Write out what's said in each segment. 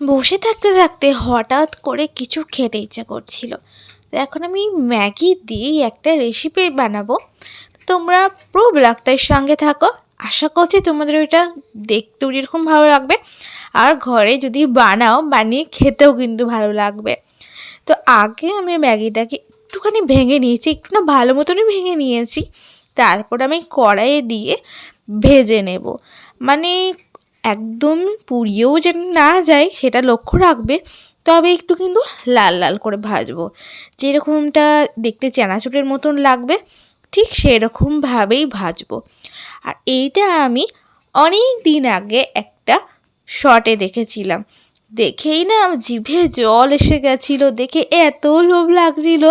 বসে থাকতে থাকতে হঠাৎ করে কিছু খেতে ইচ্ছা করছিল। তো এখন আমি ম্যাগি দিয়েই একটা রেসিপি বানাবো। তোমরা পুরো ব্লগটার সঙ্গে থাকো। আশা করছি তোমাদের ওইটা দেখতেও যেরকম ভালো লাগবে। আর ঘরে যদি বানাও, বানিয়ে খেতেও কিন্তু ভালো লাগবে। তো আগে আমি ম্যাগিটাকে একটুখানি ভেঙে নিয়েছি, একটু না ভালো মতনই ভেঙে নিয়েছি। তারপর আমি কড়াইয়ে দিয়ে ভেজে নেব। মানে একদম পুড়িয়েও যেন না যায় সেটা লক্ষ্য রাখবে, তবে একটু কিন্তু লাল লাল করে ভাজবো। যেরকমটা দেখতে চানাচুরের মতন লাগবে, ঠিক সেরকমভাবেই ভাজবো। আর এইটা আমি অনেক দিন আগে একটা শটে দেখেছিলাম। দেখেই না জিভে জল এসে গেছিল, দেখে এত লোভ লাগছিল।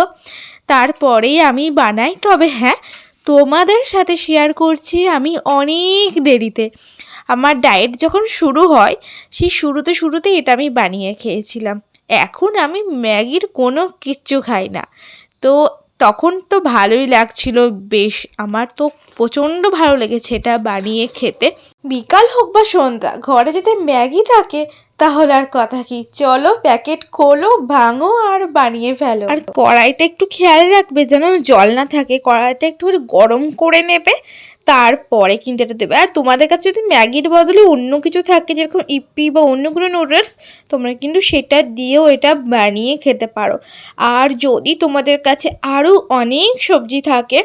তারপরেই আমি বানাই, তবে হ্যাঁ তোমাদের সাথে শেয়ার করছি আমি অনেক দেরিতে। আমার ডায়েট যখন শুরু হয়, সেই শুরুতে শুরুতে এটা আমি বানিয়ে খেয়েছিলাম। এখন আমি ম্যাগির কোনো কিচ্ছু খাই না। তো তখন তো ভালোই লাগছিল, বেশ আমার তো প্রচণ্ড ভালো লেগেছে এটা বানিয়ে খেতে। বিকাল হোক বা সন্ধ্যা, ঘরে যদি ম্যাগি থাকে তাহলে আর কথা কি? চলো প্যাকেট খোলো, ভাঙো আর বানিয়ে ফেলো। আর কড়াইটা একটু খেয়াল রাখবে যেন জল না থাকে। কড়াইটা একটু গরম করে নেবে, তারপরে কিন্তু এটা দেবে। আর তোমাদের কাছে যদি ম্যাগির বদলে অন্য কিছু থাকে, যেরকম ইপি বা অন্য কোনো নুডলস তোমরা কিন্তু সেটা দিয়েও এটা বানিয়ে খেতে পারো। আর যদি তোমাদের কাছে আরও অনেক সবজি থাকে,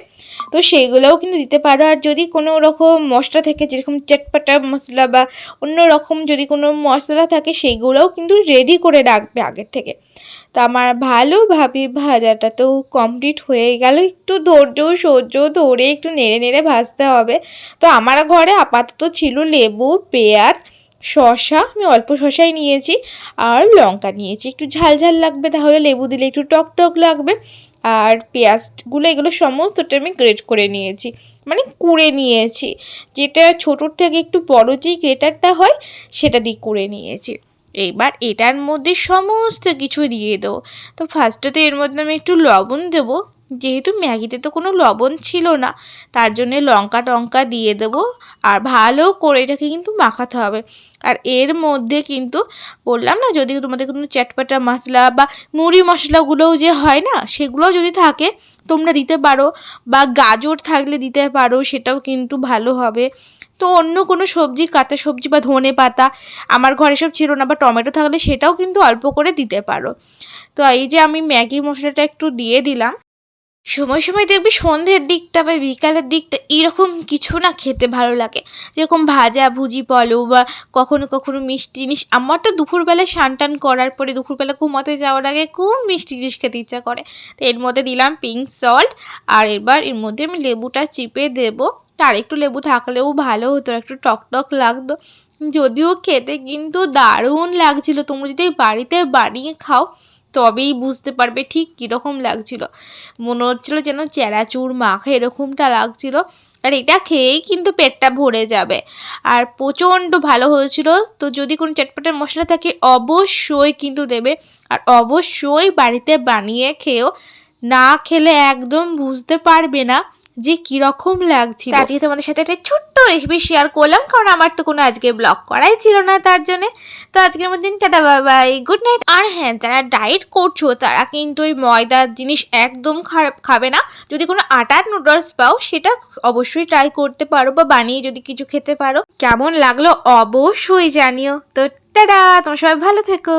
তো সেগুলোও কিন্তু দিতে পারো। আর যদি কোনো রকম মশলা থাকে, যেরকম চটপাটা মশলা বা অন্য রকম যদি কোনো মশলা থাকে সেগুলোও কিন্তু রেডি করে রাখবে আগের থেকে। তো আমার ভালোভাবে ভাজাটা তো কমপ্লিট হয়ে গেল। একটু ধৈর্য, সহ্য ধরে একটু নেড়ে নেড়ে ভাজতে হবে। তো আমার ঘরে আপাতত ছিল লেবু, পেঁয়াজ শশা আমি অল্প শশাই নিয়েছি আর লঙ্কা নিয়েছি। একটু ঝাল ঝাল লাগবে, তাহলে লেবু দিলে একটু টক টক লাগবে। আর পেঁয়াজগুলো, এগুলো সমস্তটা আমি গ্রেট করে নিয়েছি মানে কুড়ে নিয়েছি। যেটা ছোটোর থেকে একটু বড় যেই গ্রেটারটা হয়, সেটা দিয়ে কুড়ে নিয়েছি। এবার এটার মধ্যে সমস্ত কিছু দিয়ে দেবো। তো ফার্স্টে তো এর মধ্যে আমি একটু লবণ দেবো। যেহেতু ম্যাগিতে তো কোনো লবণ ছিল না, তার জন্যে লঙ্কা টঙ্কা দিয়ে দেবো। আর ভালো করে এটাকে কিন্তু মাখাতে হবে। আর এর মধ্যে কিন্তু বললাম না যদি তোমাদের কোনো চটপাটা মশলা বা মুড়ি মশলাগুলোও যে হয় না, সেগুলোও যদি থাকে, তোমরা দিতে পারো বা গাজর থাকলে দিতে পারো, সেটাও কিন্তু ভালো হবে। তো অন্য কোনো সবজি, কাঁচা সবজি বা ধনে পাতা, আমার ঘরে সব ছিল না বা টমেটো থাকলে সেটাও কিন্তু অল্প করে দিতে পারো। তো এই যে আমি ম্যাগি মশলাটা একটু দিয়ে দিলাম। সময় সময় দেখবি সন্ধ্যের দিকটা বা বিকালের দিকটা এরকম কিছু না খেতে ভালো লাগে। যেরকম ভাজা, ভুজি বলো বা কখনো কখনো মিষ্টি জিনিস। আমার তো দুপুরবেলা স্নান টান করার পরে দুপুরবেলা ঘুমাতে যাওয়ার আগে খুব মিষ্টি জিনিস খেতে ইচ্ছা করে। তো এর মধ্যে দিলাম পিঙ্ক সল্ট আর এবার এর মধ্যে আমি লেবুটা চিপে দেবো। তার একটু লেবু থাকলেও ভালো হতো, একটু টক টক লাগতো। যদিও খেতে কিন্তু দারুণ লাগছিল। তোমরা যদি বাড়িতে বানিয়ে খাও তবেই বুঝতে পারবে ঠিক কীরকম লাগছিল। মনে হচ্ছিল যেন চেরাচুর মাখা এরকমটা লাগছিল। আর এটা খেয়েই কিন্তু পেটটা ভরে যাবে। আর প্রচণ্ড ভালো হয়েছিল। তো যদি কোনো চটপটের মশলা থাকে, অবশ্যই কিন্তু দেবে। আর অবশ্যই বাড়িতে বানিয়ে খেয়েও। না খেলে একদম বুঝতে পারবে না। যে কীরকম লাগছিল। আজকে তোমাদের সাথে একটা ছোট্ট রেসিপি শেয়ার করলাম, কারণ আমার তো কোনো আজকে ব্লগ করাই ছিল না তার জন্যে। তো আজকের মধ্যে tata bye bye good night আর হ্যাঁ যারা ডায়েট করছ, তারা কিন্তু ওই ময়দার জিনিস একদম খারাপ খাবে না। যদি কোনো আটার নুডলস পাও, সেটা অবশ্যই ট্রাই করতে পারো বা বানিয়ে যদি কিছু খেতে পারো। কেমন লাগল অবশ্যই জানিও। তো টাটা, তোমার সবাই ভালো থেকো।